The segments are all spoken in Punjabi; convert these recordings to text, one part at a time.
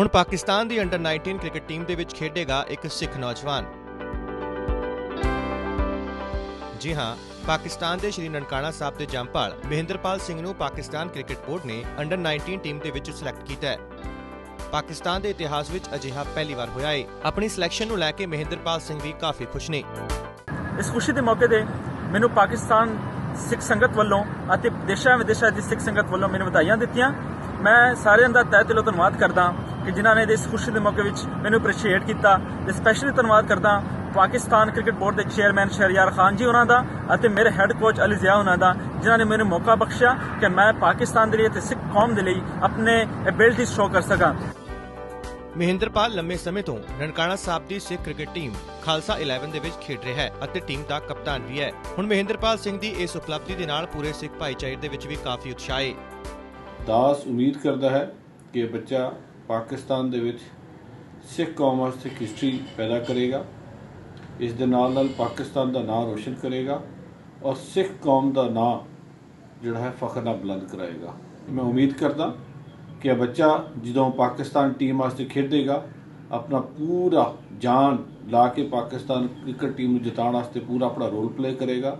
ਹੁਣ ਪਾਕਿਸਤਾਨ ਦੀ ਅੰਡਰ 19 ਕ੍ਰਿਕਟ ਟੀਮ ਦੇ ਵਿੱਚ ਖੇਡੇਗਾ ਇੱਕ ਸਿੱਖ ਨੌਜਵਾਨ। ਜੀ ਹਾਂ, ਪਾਕਿਸਤਾਨ ਦੇ ਸ਼੍ਰੀ ਨਨਕਾਣਾ ਸਾਹਿਬ ਦੇ ਜੰਪਾਲ ਮਹਿੰਦਰਪਾਲ ਸਿੰਘ ਨੂੰ ਪਾਕਿਸਤਾਨ ਕ੍ਰਿਕਟ ਬੋਰਡ ਨੇ ਅੰਡਰ 19 ਟੀਮ ਦੇ ਵਿੱਚ ਸਿਲੈਕਟ ਕੀਤਾ ਹੈ। ਪਾਕਿਸਤਾਨ ਦੇ ਇਤਿਹਾਸ ਵਿੱਚ ਅਜਿਹਾ ਪਹਿਲੀ ਵਾਰ ਹੋਇਆ ਹੈ ਆਪਣੀ ਸਿਲੈਕਸ਼ਨ ਨੂੰ ਲੈ ਕੇ ਮਹਿੰਦਰਪਾਲ ਸਿੰਘ ਵੀ ਕਾਫੀ ਖੁਸ਼ ਨੇ। ਇਸ ਖੁਸ਼ੀ ਦੇ ਮੌਕੇ ਤੇ ਮੈਨੂੰ ਪਾਕਿਸਤਾਨ ਸਿੱਖ ਸੰਗਤ ਵੱਲੋਂ ਅਤੇ ਦੇਸ਼ਾਂ ਵਿਦੇਸ਼ਾਂ ਦੀ ਸਿੱਖ ਸੰਗਤ ਵੱਲੋਂ ਮੈਨੂੰ ਵਧਾਈਆਂ ਦਿੱਤੀਆਂ। ਮੈਂ ਸਾਰਿਆਂ ਦਾ ਤਹਿ ਦਿਲੋਂ ਧੰਨਵਾਦ ਕਰਦਾ ਕਿ ਜਿਨ੍ਹਾਂ ਨੇ ਇਸ ਖੁਸ਼ੀ ਦੇ ਮੌਕੇ ਵਿੱਚ ਮੈਨੂੰ ਅਪਰੀਸ਼ੀਏਟ ਕੀਤਾ ਤੇ ਸਪੈਸ਼ਲੀ ਧੰਨਵਾਦ ਕਰਦਾ ਪਾਕਿਸਤਾਨ ਕ੍ਰਿਕਟ ਬੋਰਡ ਦੇ ਚੇਅਰਮੈਨ ਸ਼ਹਰਿਆਰ ਖਾਨ ਜੀ ਉਹਨਾਂ ਦਾ ਅਤੇ ਮੇਰੇ ਹੈੱਡ ਕੋਚ ਅਲੀ ਜ਼ਿਆ ਉਹਨਾਂ ਦਾ ਜਿਨ੍ਹਾਂ ਨੇ ਮੈਨੂੰ ਮੌਕਾ ਬਖਸ਼ਿਆ ਕਿ ਮੈਂ ਪਾਕਿਸਤਾਨ ਦੇ ਲਈ ਅਤੇ ਸਿੱਖ ਕੌਮ ਦੇ ਲਈ ਆਪਣੇ ਐਬਿਲਿਟੀ ਸ਼ੋਅ ਕਰ ਸਕਾਂ। ਮਹਿੰਦਰਪਾਲ ਲੰਮੇ ਸਮੇਂ ਤੋਂ ਨਨਕਾਣਾ ਸਾਹਿਬ ਦੀ ਸਿੱਖ ਕ੍ਰਿਕਟ ਟੀਮ ਖਾਲਸਾ 11 ਦੇ ਵਿੱਚ ਖੇਡ ਰਿਹਾ ਹੈ ਅਤੇ ਟੀਮ ਦਾ ਕਪਤਾਨ ਵੀ ਹੈ। ਹੁਣ ਮਹਿੰਦਰਪਾਲ ਸਿੰਘ ਦੀ ਇਸ ਉਪਲਬਧੀ ਦੇ ਨਾਲ ਪੂਰੇ ਸਿੱਖ ਭਾਈਚਾਰੇ ਦੇ ਵਿੱਚ ਵੀ ਕਾਫੀ ਉਤਸ਼ਾਹ ਹੈ। ਦਾਸ ਉਮੀਦ ਕਰਦਾ ਹੈ ਕਿ ਇਹ ਬੱਚਾ ਪਾਕਿਸਤਾਨ ਦੇ ਵਿੱਚ ਸਿੱਖ ਕੌਮ ਵਾਸਤੇ ਹਿਸਟਰੀ ਪੈਦਾ ਕਰੇਗਾ। ਇਸ ਦੇ ਨਾਲ ਨਾਲ ਪਾਕਿਸਤਾਨ ਦਾ ਨਾਮ ਰੋਸ਼ਨ ਕਰੇਗਾ ਔਰ ਸਿੱਖ ਕੌਮ ਦਾ ਨਾਮ ਜਿਹੜਾ ਹੈ ਫਖਰ ਨਾਲ ਬੁਲੰਦ ਕਰਾਏਗਾ ਮੈਂ ਉਮੀਦ ਕਰਦਾ ਕਿ ਇਹ ਬੱਚਾ ਜਦੋਂ ਪਾਕਿਸਤਾਨ ਟੀਮ ਵਾਸਤੇ ਖੇਡੇਗਾ, ਆਪਣਾ ਪੂਰਾ ਜਾਨ ਲਾ ਕੇ ਪਾਕਿਸਤਾਨ ਕ੍ਰਿਕਟ ਟੀਮ ਨੂੰ ਜਿਤਾਉਣ ਵਾਸਤੇ ਪੂਰਾ ਆਪਣਾ ਰੋਲ ਪਲੇ ਕਰੇਗਾ।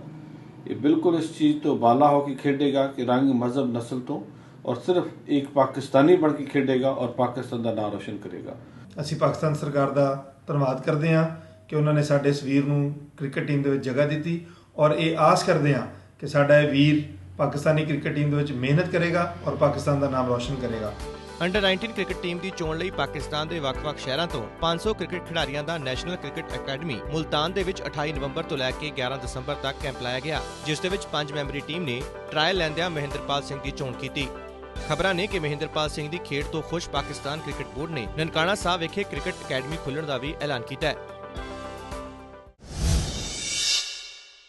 ਇਹ ਬਿਲਕੁਲ ਇਸ ਚੀਜ਼ ਤੋਂ ਬਾਲਾ ਹੋ ਕੇ ਖੇਡੇਗਾ ਕਿ ਰੰਗ, ਮਜ਼ਹਬ, ਨਸਲ ਤੋਂ ਔਰ ਸਿਰਫ ਇੱਕ ਪਾਕਿਸਤਾਨੀ ਬਣ ਕੇ ਖੇਡੇਗਾ ਔਰ ਪਾਕਿਸਤਾਨ ਦਾ ਨਾਮ ਰੋਸ਼ਨ ਕਰੇਗਾ। ਅਸੀਂ ਪਾਕਿਸਤਾਨ ਸਰਕਾਰ ਦਾ ਧੰਨਵਾਦ ਕਰਦੇ ਹਾਂ ਕਿ ਉਹਨਾਂ ਨੇ ਸਾਡੇ ਇਸ ਵੀਰ ਨੂੰ ਕ੍ਰਿਕਟ ਟੀਮ ਦੇ ਵਿੱਚ ਜਗ੍ਹਾ ਦਿੱਤੀ ਔਰ ਇਹ ਆਸ ਕਰਦੇ ਹਾਂ ਕਿ ਸਾਡਾ ਇਹ ਵੀਰ ਪਾਕਿਸਤਾਨੀ ਕ੍ਰਿਕਟ ਟੀਮ ਦੇ ਵਿੱਚ ਮਿਹਨਤ ਕਰੇਗਾ ਔਰ ਪਾਕਿਸਤਾਨ ਦਾ ਨਾਮ ਰੌਸ਼ਨ ਕਰੇਗਾ। ਅੰਡਰ 19 ਕ੍ਰਿਕਟ ਟੀਮ ਦੀ ਚੋਣ ਲਈ ਪਾਕਿਸਤਾਨ ਦੇ ਵੱਖ-ਵੱਖ ਸ਼ਹਿਰਾਂ ਤੋਂ 500 ਕ੍ਰਿਕਟ ਖਿਡਾਰੀਆਂ ਦਾ ਨੈਸ਼ਨਲ ਕ੍ਰਿਕਟ ਅਕੈਡਮੀ ਮੁਲਤਾਨ ਦੇ ਵਿੱਚ 28 ਨਵੰਬਰ ਤੋਂ ਲੈ ਕੇ 11 ਦਸੰਬਰ ਤੱਕ ਕੈਂਪ ਲਾਇਆ ਗਿਆ ਜਿਸ ਦੇ ਵਿੱਚ 5 ਮੈਂਬਰੀ ਟੀਮ ਨੇ ਟਰਾਇਲ ਲੈਂਦਿਆਂ ਮਹਿੰਦਰਪਾਲ ਸਿੰਘ ਦੀ ਚੋਣ ਕੀਤੀ। ਖਬਰਾਂ ਨੇ ਕਿ ਮਹਿੰਦਰਪਾਲ ਸਿੰਘ ਦੀ ਖੇਡ ਤੋਂ ਖੁਸ਼ ਪਾਕਿਸਤਾਨ ਕ੍ਰਿਕਟ ਬੋਰਡ ਨੇ ਨਨਕਾਣਾ ਸਾਹਿਬ ਵਿਖੇ ਕ੍ਰਿਕਟ ਅਕੈਡਮੀ ਖੋਲ੍ਹਣ ਦਾ ਵੀ ਐਲਾਨ ਕੀਤਾ ਹੈ।